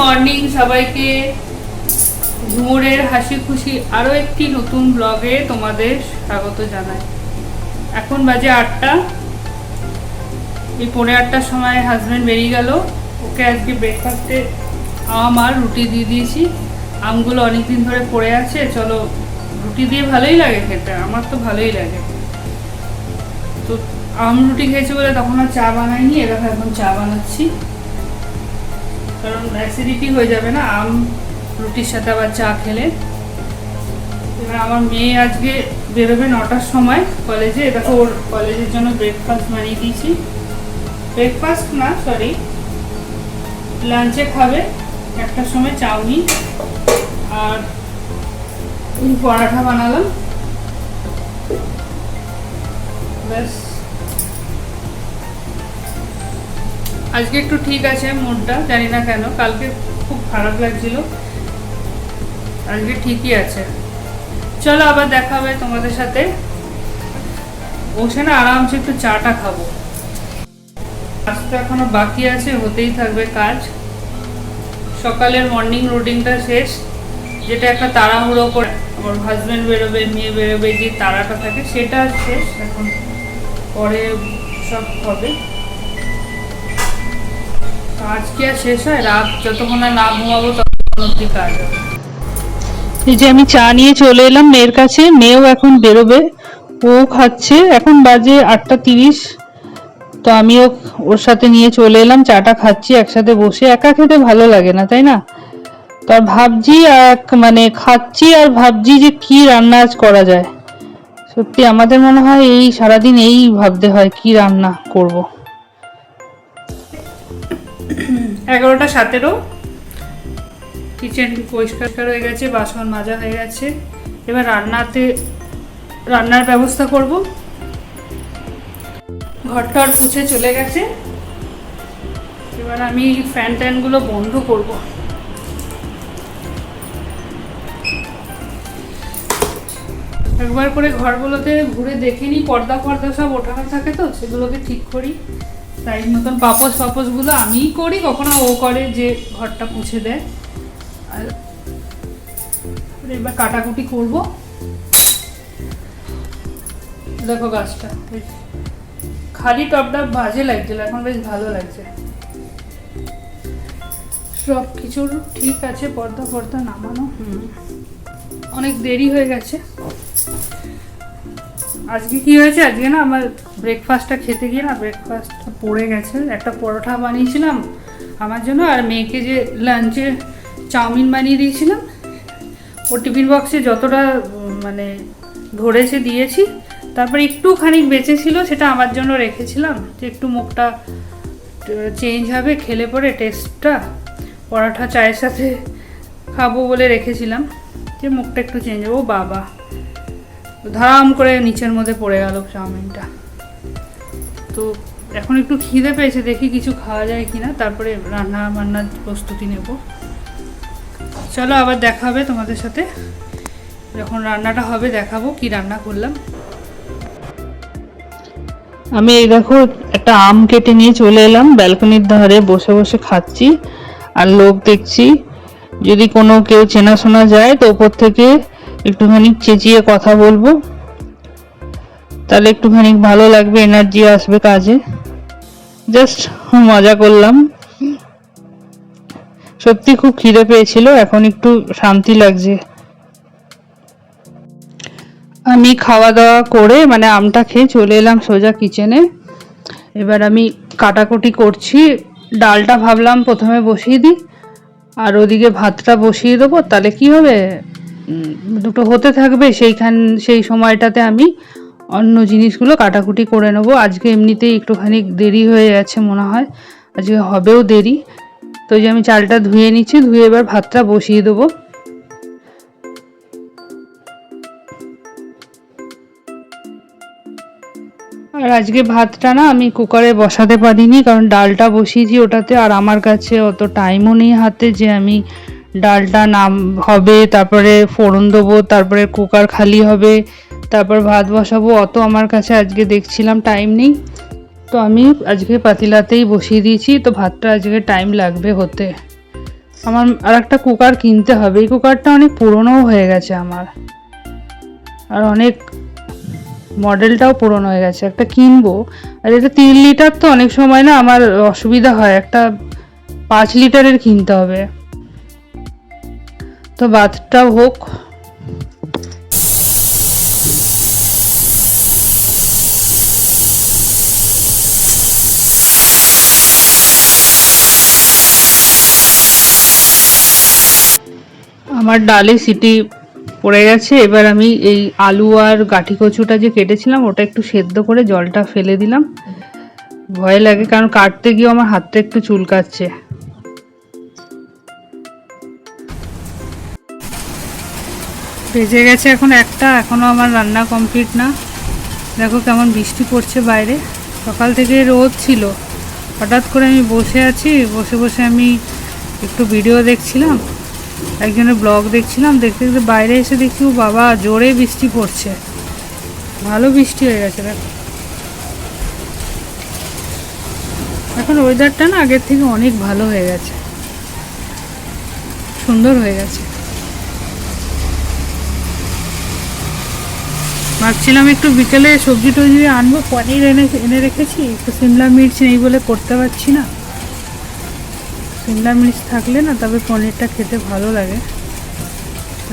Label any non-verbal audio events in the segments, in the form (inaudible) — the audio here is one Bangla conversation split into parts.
মর্নিং সবাইকে ঝুমুরের হাসি খুশি আরও একটি নতুন ব্লগে তোমাদের স্বাগত জানাই। এখন বাজে আটটা। এই পৌনে আটটার সময় হাজব্যান্ড বেরিয়ে গেল। ওকে আজকে ব্রেকফাস্টে আম আর রুটি দিয়ে দিয়েছি। আমগুলো অনেক দিন ধরে পড়ে আছে, চলো রুটি দিয়ে ভালোই লাগে খেতে, আমার তো ভালোই লাগে। তো আম রুটি খেয়েছে বলে তখন আর চা বানাইনি এরকম এখন চা বানাচ্ছি। কারণ অ্যাসিডিটি হয়ে যাবে না, আম, রুটির সাথে আবার চা খেলে। এবার আমার মেয়ে আজকে বেরোবে নটার সময় কলেজে দেখো ওর কলেজের জন্য ব্রেকফাস্ট বানিয়ে দিয়েছি। ব্রেকফাস্ট না সরি লাঞ্চে খাবে, একটার সময় চাউমিন আর পরাঠা বানালাম। ব্যাস। আজকে একটু ঠিক আছে মুডটা জানি না কেন, কালকে খুব খারাপ লাগছিল। আজকে ঠিকই আছে। চলো আবার দেখা হবে তোমাদের সাথে। বসে না আরামসে একটু চাটা খাব। আজ এখনও বাকি আছে, হতেই থাকবে কাজ। সকালের মর্নিং রুটিনটা শেষ, যেটা একটা তাড়াহুড়ো করে আমার হাজব্যান্ড বেরোবে, মেয়ে বেরোবে, যে তাড়াটা থাকে, সেটা শেষ। এখন পরে সব হবে। এই যে আমি চা নিয়ে চলে এলাম মেয়ের কাছে, মেয়েও এখন বেরোবে। ও খাচ্ছে, এখন বাজে আটটা তিরিশ। তো আমিও ওর সাথে নিয়ে চলে এলাম, চাটা খাচ্ছি, একসাথে বসে। একা খেতে ভালো লাগে না, তাই না? তো ভাবছি, এক মানে খাচ্ছি আর ভাবছি যে কি রান্না আজ করা যায়। সত্যি আমাদের মনে হয় এই সারাদিন এই ভাবতে হয়, কি রান্না করব। এগারোটা সতেরো। কিচেন পরিষ্কার হয়ে গেছে, বাসন মাজা হয়ে গেছে। এবার রান্নাতে, রান্নার ব্যবস্থা করব। ঘরটর মুছে চলে গেছে। এবার আমি ফ্যান ট্যানগুলো বন্ধ করব। একবার করে ঘরগুলোতে ঘুরে দেখে নিই পর্দা ফর্দা সব ওঠানো থাকে তো, সেগুলোকে ঠিক করি। সাইজ মতন পাপস পাপসগুলো আমিই করি, কখনো ও করে যে ঘরটা মুছে দেয়। আর এবার কাটাকুটি করব। দেখো গাছটা খালি টপটা বাজে লাগছিল, এখন বেশ ভালো লাগছে। সব কিছুর ঠিক আছে, পর্দা পর্দা নামানো অনেক দেরি হয়ে গেছে। আজকে কি হয়েছে? আজকে না আমার ব্রেকফাস্টটা খেতে গিয়ে না ব্রেকফাস্টটা পড়ে গেছে। একটা পরোটা বানিয়েছিলাম আমার জন্য আর মেয়েকে যে লাঞ্চে চাউমিন বানিয়ে দিয়েছিলাম, ও টিফিন বক্সে যতটা মানে ধরেছে দিয়েছি। তারপরে একটুখানি বেঁচে ছিল সেটা আমার জন্য রেখেছিলাম যে একটু মুখটা চেঞ্জ হবে, খেলে পরে টেস্টটা পরাঠা চায়ের সাথে খাব বলে রেখেছিলাম যে মুখটা একটু চেঞ্জ হবে। ও বাবা। ধারাম করে নিচের মধ্যে পড়ে গেল চাউমিনটা। তো এখন একটু খিদে পেয়েছে, দেখি কিছু খাওয়া যায় কি না তারপরে রান্না বান্নার প্রস্তুতি নেব। চলো আবার দেখা হবে তোমাদের সাথে। যখন রান্নাটা হবে, দেখাবো কি রান্না করলাম। আমি এই দেখো, একটা আম কেটে নিয়ে চলে এলাম, ব্যালকনির ধারে বসে বসে খাচ্ছি, আর লোক দেখছি, যদি কোনো কেউ চেনাশোনা যায়, তো ওপর থেকে একটুখানি চেঁচিয়ে কথা বলব। তাহলে একটুখানি ভালো লাগবে এনার্জি আসবে কাজে। জাস্ট মজা করলাম। সত্যি খুব খিদে পেয়েছিল, এখন একটু শান্তি লাগছে। আমি খাওয়া দাওয়া করে মানে আমটা খেয়ে চলে এলাম সোজা কিচেনে এবার আমি কাটাকুটি করছি। ডালটা ভাবলাম প্রথমে বসিয়ে দিই, আর ওদিকে ভাতটা বসিয়ে দেবো। তাহলে কি হবে? দুটো হতে থাকবে, সেইখান, সেই সময়টাতে আমি অন্য জিনিসগুলো কাটাকুটি করে নেব। আজকে এমনিতেই একটুখানি দেরি হয়ে গেছে মনে হয়, আজকে হবেও দেরি। তো যে আমি চালটা ধুয়ে নিচ্ছি, ধুয়ে এবার ভাতটা বসিয়ে দেবো। আর আজকে ভাতটা না আমি কুকারে বসাতে পারিনি, কারণ ডালটা বসিয়েছি ওটাতে, আর আমার কাছে অত টাইমও নেই হাতে যে আমি ডালটা নাম হবে, তারপরে ফোড়ন দেবো, তারপরে কুকার খালি হবে, তারপর ভাত বসাবো। অত আমার কাছে আজকে দেখছিলাম টাইম নেই। তো আমি আজকে পাতিলাতেই বসিয়ে দিয়েছি, তো ভাতটা আজকে টাইম লাগবে হতে। আমার আর একটা কুকার কিনতে হবে। এই কুকারটা অনেক পুরনোও হয়ে গেছে আমার। আর অনেক মডেলটাও পুরনো হয়ে গেছে। একটা কিনবো। আর এটা তিন লিটার তো অনেক সময় না আমার অসুবিধা হয়। একটা পাঁচ লিটারের কিনতে হবে। তো ভাতটাও হোক। আমার ডালে সিটি পড়ে গেছে, এবার আমি এই আলু আর গাঠি কচুটা যে কেটেছিলাম, ওটা একটু সেদ্ধ করে জলটা ফেলে দিলাম। ভয় লাগে, কারণ কাটতে গিয়ে আমার হাতটা একটু চুলকাচ্ছে। বেজে গেছে এখন একটা এখনও আমার রান্না কমপ্লিট না। দেখো কেমন বৃষ্টি পড়ছে বাইরে। সকাল থেকে রোদ ছিল। হঠাৎ করে আমি বসে আছি, বসে বসে আমি একটু ভিডিও দেখছিলাম, একজনের ব্লগ দেখছিলাম, দেখতে দেখতে বাইরে এসে দেখছি, ও বাবা, জোরে বৃষ্টি পড়ছে। ভালো বৃষ্টি হয়ে গেছে, দেখো। এখন ওয়েদারটা না আগের থেকে অনেক ভালো হয়ে গেছে। সুন্দর হয়ে গেছে। ভাবছিলাম একটু বিকেলে সবজি টবজি আনব, পনির এনে এনে রেখেছি, একটু সিমলা মির্চ নেই বলে করতে পারছি না। সিমলা মির্চ থাকলে না, তবে পনিরটা খেতে ভালো লাগে।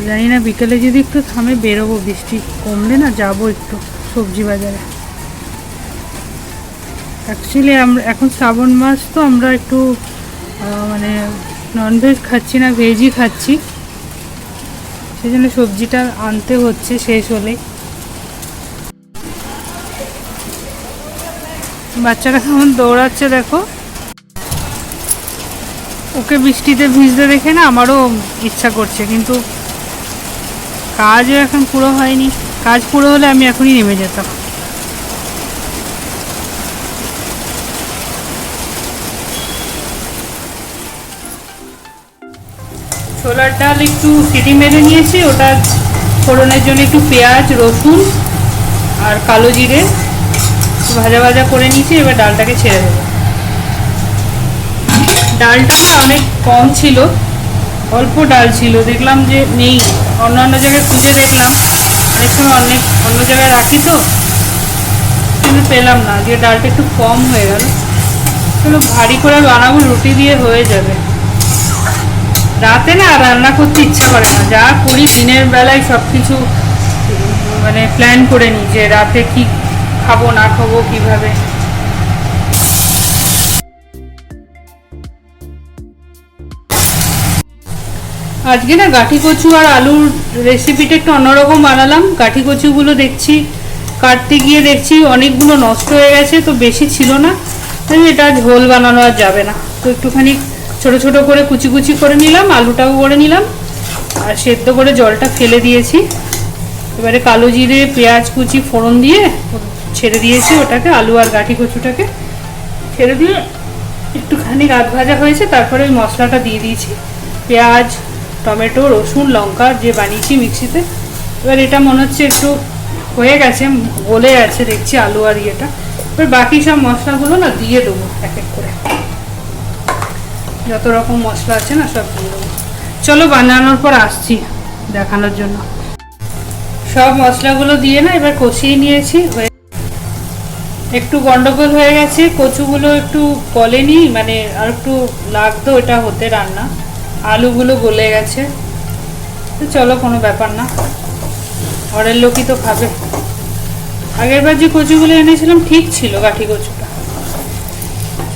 জানি না, বিকেলে যদি একটু থামে বেরোবো, বৃষ্টি কমলে না যাব একটু সবজি বাজারে। অ্যাকচুয়ালি আমরা এখন শ্রাবণ মাস, তো আমরা একটু মানে ননভেজ খাচ্ছি না ভেজই খাচ্ছি। সেই জন্য সবজিটা আনতে হচ্ছে, শেষ হলে বাচ্চারা কেমন দৌড়াচ্ছে দেখো। ওকে বৃষ্টিতে ভিজতে দেখে না আমারও ইচ্ছা করছে, কিন্তু কাজও এখন পুরো হয়নি। কাজ পুরো হলে আমি এখনই নেমে যেতাম। ছোলার ডাল একটু সিটি মেরে নিয়েছি, ওটা ফোড়নের জন্য একটু পেঁয়াজ, রসুন আর কালো জিরে। ভাজা ভাজা করে নিয়েছি, এবার ডালটাকে ছেড়ে দেবো। ডালটা অনেক কম ছিল, অল্প ডাল ছিল, দেখলাম যে নেই। অন্য অন্য জায়গায় খুঁজে দেখলাম, অনেক সময় অনেক অন্য জায়গায় রাখি তো, কিন্তু পেলাম না যে ডালটা একটু কম হয়ে গেল। চলো ভারী করে বানাবো, রুটি দিয়ে হয়ে যাবে। রাতে না রান্না করতে ইচ্ছা করে না, যা করি দিনের বেলায় সব কিছু মানে প্ল্যান করে নিই যে রাতে কি খাব, না খাব, কীভাবে? আজকে না গাঠি কচু আর আলুর রেসিপিটা একটু অন্যরকম বানালাম। গাঠি কচুগুলো দেখছি, কাটতে গিয়ে দেখছি অনেকগুলো নষ্ট হয়ে গেছে, তো বেশি ছিল না। তাই এটা ঝোল বানানো আর যাবে না। তো একটুখানি ছোট ছোট করে কুচি কুচি করে নিলাম, আলুটাও করে নিলাম। আর সেদ্ধ করে জলটা ফেলে দিয়েছি। এবারে কালো জিরে, পেঁয়াজ কুচি, ফোড়ন দিয়ে ছেড়ে দিয়েছি ওটাকে, আলু আর গাঠি কচুটাকে। ছেড়ে দিয়ে একটুখানি রাত ভাজা হয়েছে, তারপরে ওই মশলাটা দিয়ে দিয়েছি। পেঁয়াজ, টমেটো, রসুন, লঙ্কা, যে বানিয়েছি মিক্সিতে। এবার এটা মনে হচ্ছে একটু হয়ে গেছে, গলে আছে দেখছি আলু আর ইয়েটা। এবার বাকি সব মশলাগুলো না দিয়ে দেবো এক এক করে। যত রকম মশলা আছে না, সব দিয়ে দেবো। চলো বানানোর পর আসছি দেখানোর জন্য। সব মশলাগুলো দিয়ে না এবার কষিয়ে নিয়েছি, হয়ে একটু গন্ডগোল হয়ে গেছে, কচুগুলো একটু গলেনি মানে আর একটু লাগতো এটা হতে রান্না। আলুগুলো গলে গেছে। তো চলো, কোনো ব্যাপার না। ঘরের লোকই তো খাবে। আগের বার যে কচুগুলো এনেছিলাম, ঠিক ছিল গাঠি কচুটা।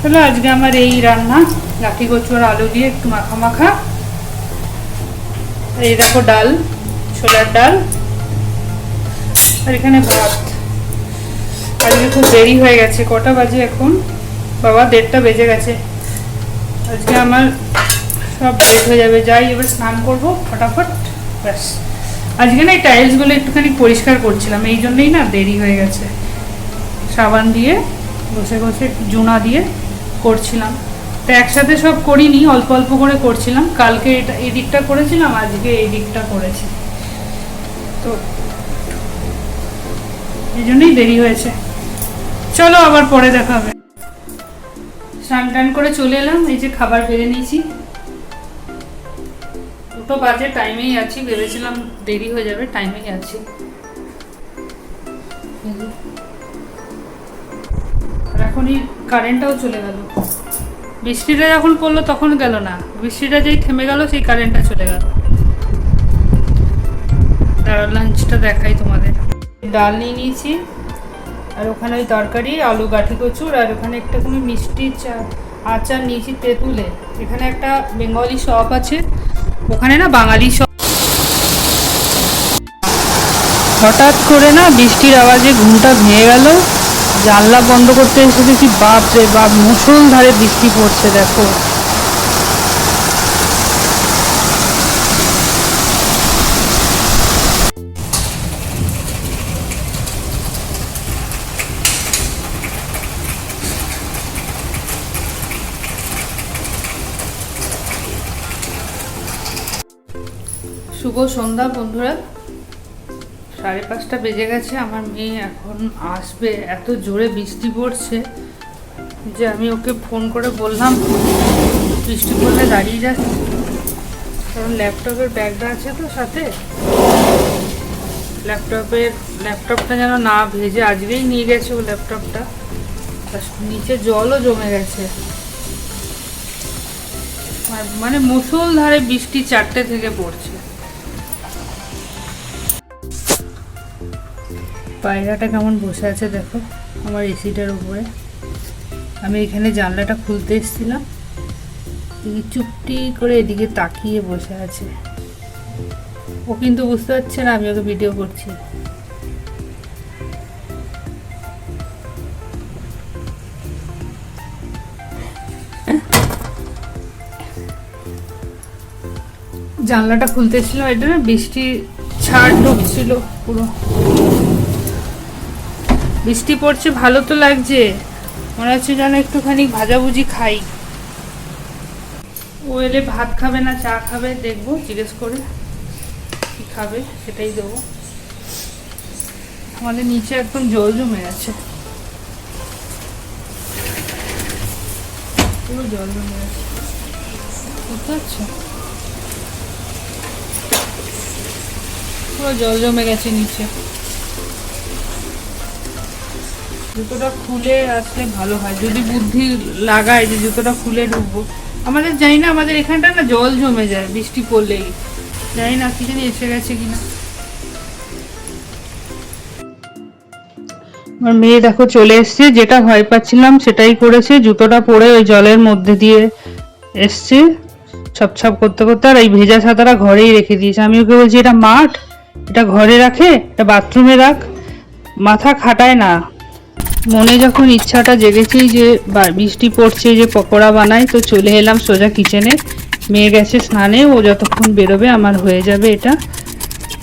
চলো, আজকে আমার এই রান্না। লাঠি কচুর আলু দিয়ে একটু মাখা মাখা। আর এই দেখো ডাল, ছোলার ডাল। আর এখানে ভাত। আজকে খুব দেরি হয়ে গেছে, কটা বাজে এখন? বাবা, দেড়টা বেজে গেছে। আজকে আমার সব লেট হয়ে যাবে। যাই, এবার স্নান করব, ফটাফট, ব্যাস। আজকে না এই টাইলসগুলো একটুখানি পরিষ্কার করছিলাম, এই জন্যই না দেরি হয়ে গেছে। সাবান দিয়ে, বসে বসে জুনা দিয়ে করছিলাম। তো একসাথে সব করিনি, অল্প অল্প করে করছিলাম। কালকে এটা এই দিকটা করেছিলাম, আজকে এই দিকটা করেছি। তো, এই জন্যই দেরি হয়েছে। চলো আবার পরে দেখা হবে। স্নান টান করে চলে এলাম, এই যে খাবার বেড়ে নিয়েছি। দুটো বাজে, টাইমেই আছি, ভেবেছিলাম দেরি হয়ে যাবে, টাইমেই আছি। এখনই কারেন্টটাও চলে গেল। বৃষ্টিটা যখন পড়ল তখন গেল না। বৃষ্টিটা যেই থেমে গেল, সেই কারেন্টটা চলে গেল। লাঞ্চটা দেখাই তোমাদের। ডাল নিয়ে নিয়েছি। আর ওখানে ওই তরকারি, আলু, গাঠি কচুর, আর ওখানে একটা কোনো মিষ্টি চা, আচার নিয়েছি তেঁতুলে। এখানে একটা বেঙ্গলি শপ আছে। ওখানে না বাঙালি শপ হঠাৎ করে না বৃষ্টির আওয়াজে ঘুমটা ভেঙে গেল। জানলা বন্ধ করতে এসে দেখি বাপ রে বাপ মুসুল ধারে বৃষ্টি পড়ছে, দেখো। শুভ সন্ধ্যা, বন্ধুরা। সাড়ে পাঁচটা বেজে গেছে, আমার মেয়ে এখন আসবে। এত জোরে বৃষ্টি পড়ছে যে আমি ওকে ফোন করে বললাম, বৃষ্টি পড়লে দাঁড়িয়ে যাচ্ছে কারণ ল্যাপটপের ব্যাগটা আছে তো সাথে। ল্যাপটপের, ল্যাপটপটা যেন না ভেজে আজকেই নিয়ে গেছে ও ল্যাপটপটা। নিচে জলও জমে গেছে। মানে মুসলধারে বৃষ্টি চারটে থেকে পড়ছে। পায়রাটা কেমন বসে আছে দেখো, আমার এসিটার উপরে। আমি এখানে জানলাটা খুলতে এসেছিলাম। চুপটি করে এদিকে তাকিয়ে বসে আছে। ও কিন্তু বুঝতে পারছে না আমি ওকে ভিডিও করছি। জানলাটা খুলতে এসেছিলাম, এটা না বৃষ্টি ছাড় ঢুকছিল পুরো। বৃষ্টি পড়ছে, ভালো তো লাগছে। মনে হচ্ছে যেন একটুখানি ভাজাভুজি খাই। ও এলে ভাত খাবে না, চা খাবে, দেখব, জিজ্ঞেস করে কি খাবে, সেটাই দেবো। আমাদের নিচে একদম জল জমে আছে। পুরো জল জমে আছে। বুঝতে পারছ পুরো জল জমে গেছে নিচে। জুতোটা খুলে আসলে ভালো হয়। যদি বুদ্ধি লাগায় যে জুতোটা খুলে ঢুকবো। আমাদের জানি না, আমাদের এখানটা না জল জমে যায়, বৃষ্টি পড়লেই। জানি না, কি জানি এসে গেছে কিনা। আমার মেয়ে দেখো চলে এসছে, যেটা ভয় পাচ্ছিলাম সেটাই করেছে। জুতোটা পরে ওই জলের মধ্যে দিয়ে এসছে ছপ ছপ করতে করতে, আর এই ভেজা ছাতাটা ঘরেই রেখে দিয়েছে। আমি ওকে বলছি, এটা মাঠ, এটা ঘরে রাখে, এটা বাথরুমে রাখ। মাথা খাটায় না। মনে যখন ইচ্ছাটা জেগেছেই যে বৃষ্টি পড়ছে, যে পকোড়া বানাই, তো চলে এলাম সোজা কিচেনে মেয়ে গেছে স্নানে, ও যতক্ষণ বেরোবে আমার হয়ে যাবে এটা।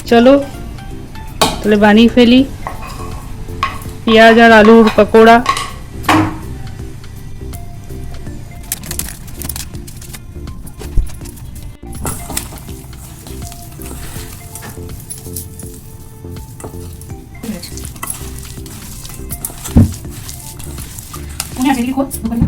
চলো, তাহলে বানিয়ে ফেলি। পেঁয়াজ আর আলুর পকোড়া। এদিকে খোঁজ দোকানে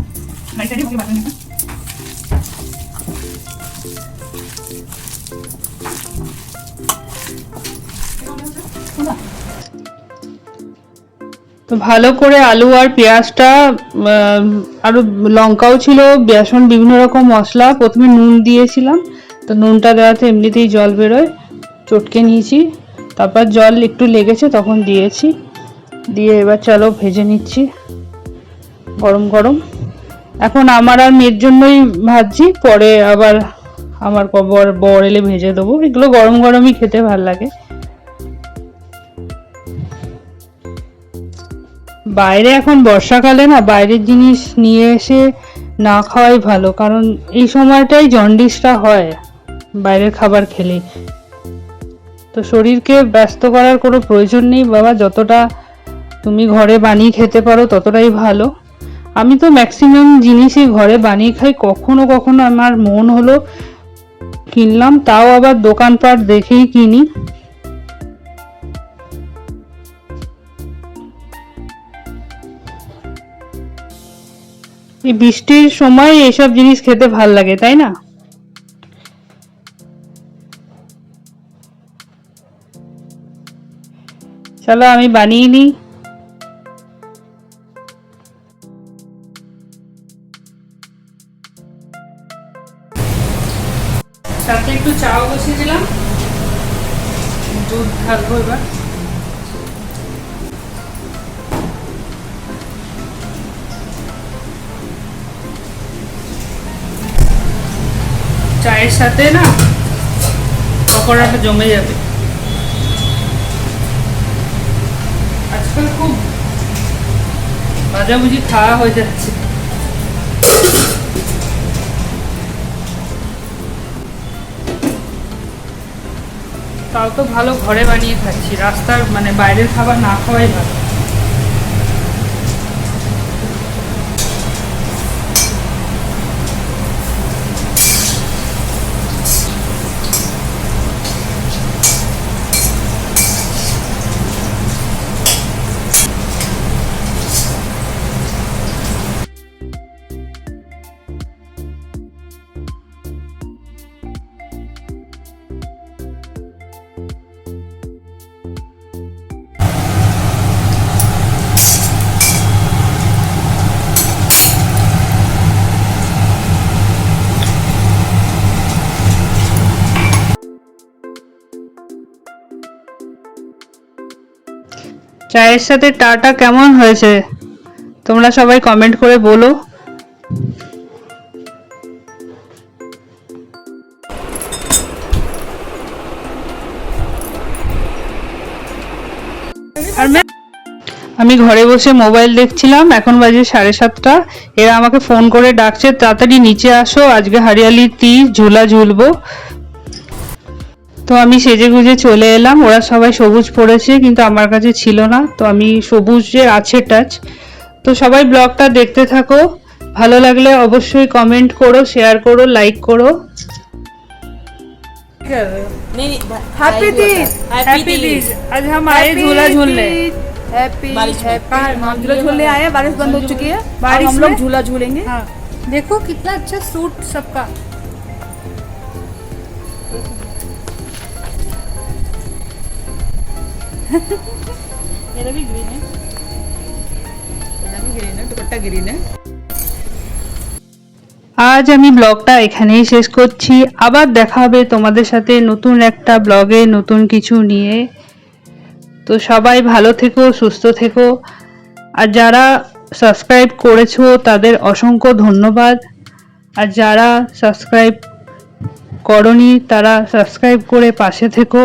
ভালো করে আলু আর পেঁয়াজটা উম, আরও লঙ্কাও ছিল বেসন বিভিন্ন রকম মশলা প্রথমে নুন দিয়েছিলাম তো নুনটা দেওয়াতে এমনিতেই জল বেরোয় চটকে নিয়েছি তারপর জল একটু লেগেছে তখন দিয়েছি দিয়ে এবার চলো ভেজে নিচ্ছি। গরম গরম। এখন আমার আর মেয়ের জন্যই ভাজছি, পরে আবার আমার ক- বর বর এলে ভেজে দেবো। এগুলো গরম গরমই খেতে ভালো লাগে। বাইরে এখন বর্ষাকালে না, বাইরের জিনিস নিয়ে এসে না খাওয়াই ভালো, কারণ এই সময়টাই জন্ডিসটা হয় বাইরের খাবার খেলে তো শরীরকে ব্যস্ত করার কোনো প্রয়োজন নেই বাবা, যতটা তুমি ঘরে বানিয়ে খেতে পারো ততটাই ভালো। আমি তো ম্যাক্সিমাম জিনিসই ঘরে বানিয়ে খাই। কখনো কখনো আমার মন হলো কিনলাম, তাও আবার দোকানপাট দেখেই কিনি। এই বৃষ্টির সময় এইসব জিনিস খেতে ভালো লাগে, তাই না? চলো আমি বানিয়ে নিই। চায়ের সাথে না পকোড়াটা জমে যাবে। আজকাল খুব ভাজাভুজি খাওয়া হয়ে যাচ্ছে। তাও তো ভালো ঘরে বানিয়ে খাচ্ছি। রাস্তার মানে বাইরের খাবার না খাওয়াই ভালো। চায়ের সাথে টাটা কেমন হয়েছে? তোমরা সবাই কমেন্ট করে বলো। আমি ঘরে বসে মোবাইল দেখছিলাম, এখন বাজে সাড়ে সাতটা। এরা আমাকে ফোন করে ডাকছে, তাড়াতাড়ি নিচে আসো, আজকে হারিয়ালি তীর, ঝুলা ঝুলবো। তো আমি সেজে গুজে চলে এলাম ওরা সবাই সবুজ পড়েছে কিন্তু আমার কাছে ছিল না তো আমি সবুজের আছে টাচ তো সবাই ব্লগটা দেখতে থাকো ভালো লাগলে অবশ্যই কমেন্ট করো শেয়ার করো লাইক করো नहीं नहीं हैप्पी तीज हैप्पी तीज आज हम आए झूला झूलने हैप्पी बारिश में। हैप्पी हम झूला झूलने आए हैं बारिश बंद हो चुकी है बारिश बारिश हम लोग में? झूला झूलेंगे हाँ देखो कितना अच्छा सूट सबका (laughs) मेरा भी ग्रीन है मेरा भी ग्रीन है दुपट्टा ग्रीन है আজ আমি ব্লগটা এখানেই শেষ করছি আবার দেখা হবে তোমাদের সাথে নতুন একটা ব্লগে নতুন কিছু নিয়ে তো সবাই ভালো থেকো সুস্থ থেকো আর যারা সাবস্ক্রাইব করেছো তাদের অসংখ্য ধন্যবাদ আর যারা সাবস্ক্রাইব করনি তারা সাবস্ক্রাইব করে পাশে থেকো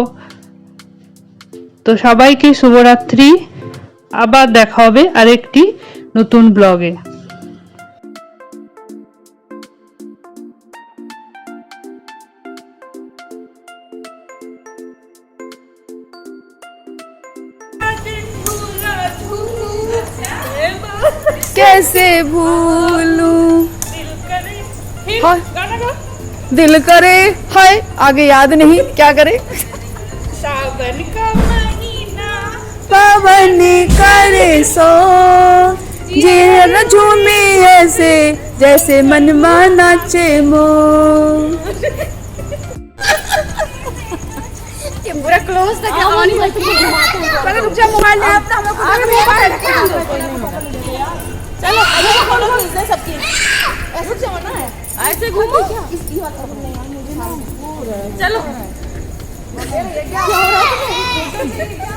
তো সবাইকে শুভরাত্রি আবার দেখা হবে আরেকটি নতুন ব্লগে कैसे भूलूं हाय दिल करे हाय आगे याद नहीं क्या करे सावन का महीना पवन कर सो। जी झूमे ऐसे जैसे मनमा नाचे मो पूरा क्लोज पहले रुक जा मोबाइल ले अपना मोबाइल चलो अरे ऐसे क्यों है? ऐसे घूमो इसकी बात कर मुझे ना चलो। क्या हो रहा है?